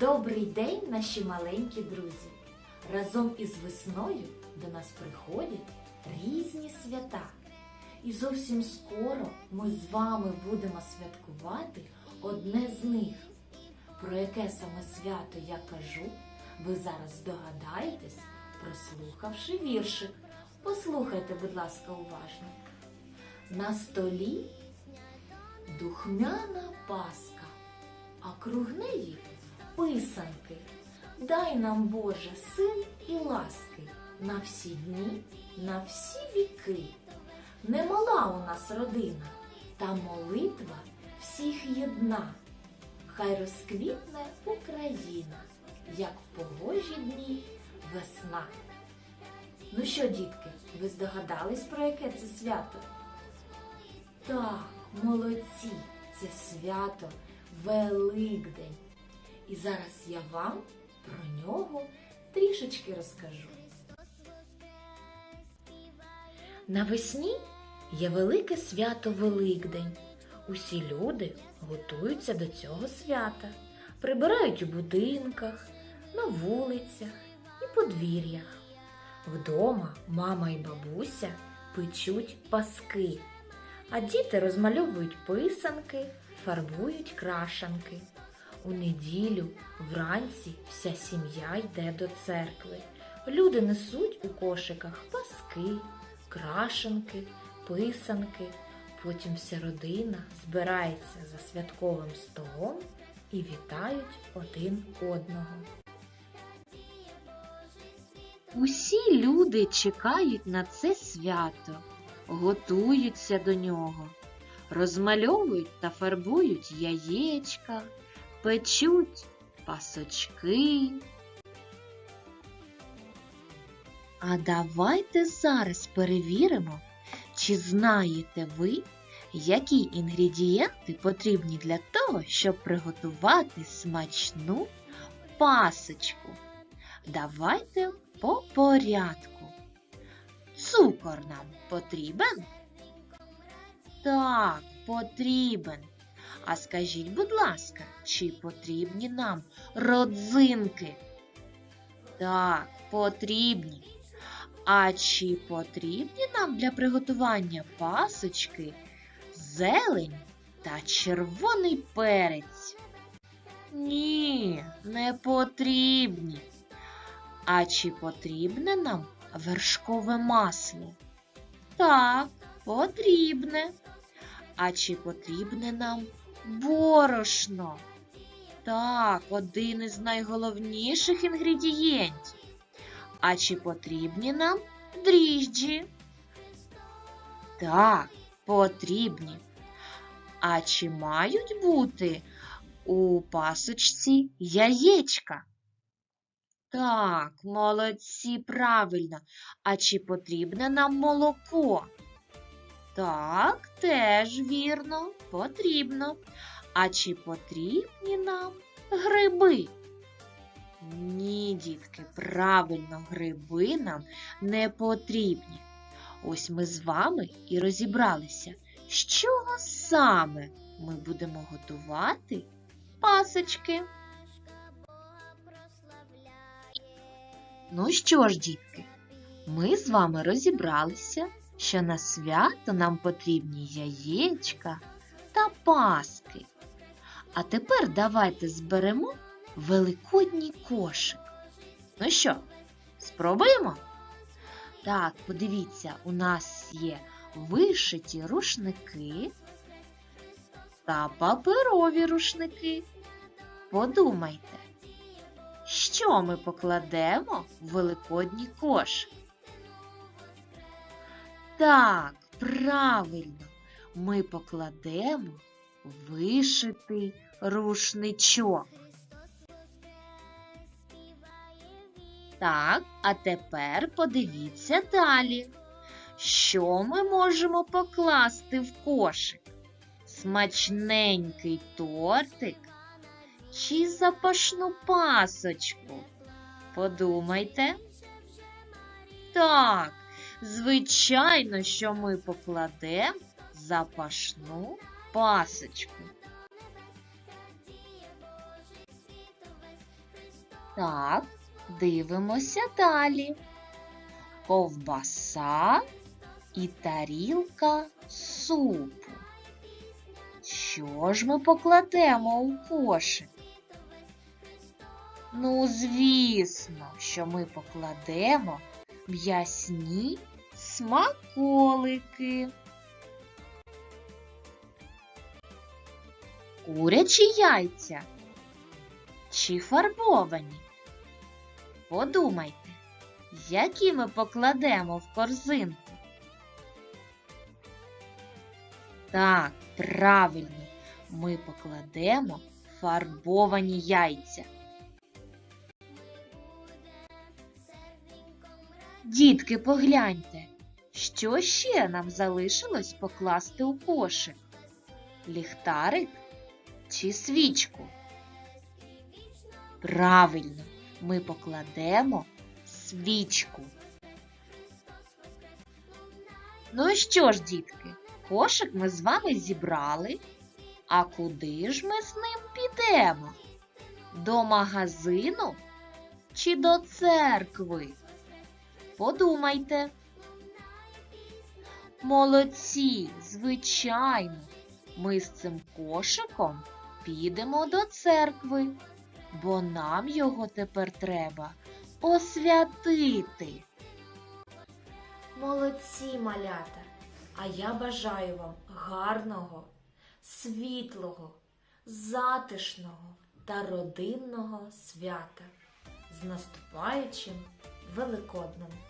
Добрий день, наші маленькі друзі! Разом із весною до нас приходять різні свята. І зовсім скоро ми з вами будемо святкувати одне з них. Про яке саме свято я кажу, ви зараз здогадаєтесь, прослухавши віршик. Послухайте, будь ласка, уважно. На столі духмяна паска, а круг неї писанки. Дай нам, Боже, сил і ласки на всі дні, на всі віки. Немала у нас родина, та молитва всіх єдна. Хай розквітне Україна, як в погожі дні весна. Ну що, дітки, ви здогадались, про яке це свято? Так, молодці, це свято Великдень. І зараз я вам про нього трішечки розкажу. Навесні є велике свято Великдень. Усі люди готуються до цього свята, прибирають у будинках, на вулицях і подвір'ях. Вдома мама і бабуся печуть паски, а діти розмальовують писанки, фарбують крашанки. У неділю вранці вся сім'я йде до церкви. Люди несуть у кошиках паски, крашенки, писанки. Потім вся родина збирається за святковим столом і вітають один одного. Усі люди чекають на це свято, готуються до нього, розмальовують та фарбують яєчка, печуть пасочки. А давайте зараз перевіримо, чи знаєте ви, які інгредієнти потрібні для того, щоб приготувати смачну пасочку. Давайте по порядку. Цукор нам потрібен? Так, потрібен. А скажіть, будь ласка, чи потрібні нам родзинки? Так, потрібні. А чи потрібні нам для приготування пасочки зелень та червоний перець? Ні, не потрібні. А чи потрібне нам вершкове масло? Так, потрібне. А чи потрібне нам борошно? Так, один із найголовніших інгредієнтів. А чи потрібні нам дріжджі? Так, потрібні. А чи мають бути у пасочці яєчка? Так, молодці, правильно. А чи потрібне нам молоко? Так, теж вірно, потрібно. А чи потрібні нам гриби? Ні, дітки, правильно, гриби нам не потрібні. Ось ми з вами і розібралися, чого саме ми будемо готувати пасочки. Ну що ж, дітки, ми з вами розібралися, що на свято нам потрібні яєчка та паски. А тепер давайте зберемо великодній кошик. Ну що, спробуємо? Так, подивіться, у нас є вишиті рушники та паперові рушники. Подумайте, що ми покладемо в великодній кошик? Так, правильно, ми покладемо вишитий рушничок. Так, а тепер подивіться далі. Що ми можемо покласти в кошик? Смачненький тортик чи запашну пасочку? Подумайте. Так, звичайно, що ми покладемо запашну пасочку. Так, дивимося далі. Ковбаса і тарілка супу. Що ж ми покладемо у кошик? Ну, звісно, що ми покладемо м'ясні смаколики. Курячі яйця чи фарбовані? Подумайте, які ми покладемо в корзинку? Так, правильно, ми покладемо фарбовані яйця. Дітки, погляньте, що ще нам залишилось покласти у кошик? Ліхтарик чи свічку? Правильно, ми покладемо свічку. Ну що ж, дітки, кошик ми з вами зібрали. А куди ж ми з ним підемо? До магазину чи до церкви? Подумайте. Молодці, звичайно, ми з цим кошиком підемо до церкви, бо нам його тепер треба освятити. Молодці, малята! А я бажаю вам гарного, світлого, затишного та родинного свята з наступаючим Великоднем.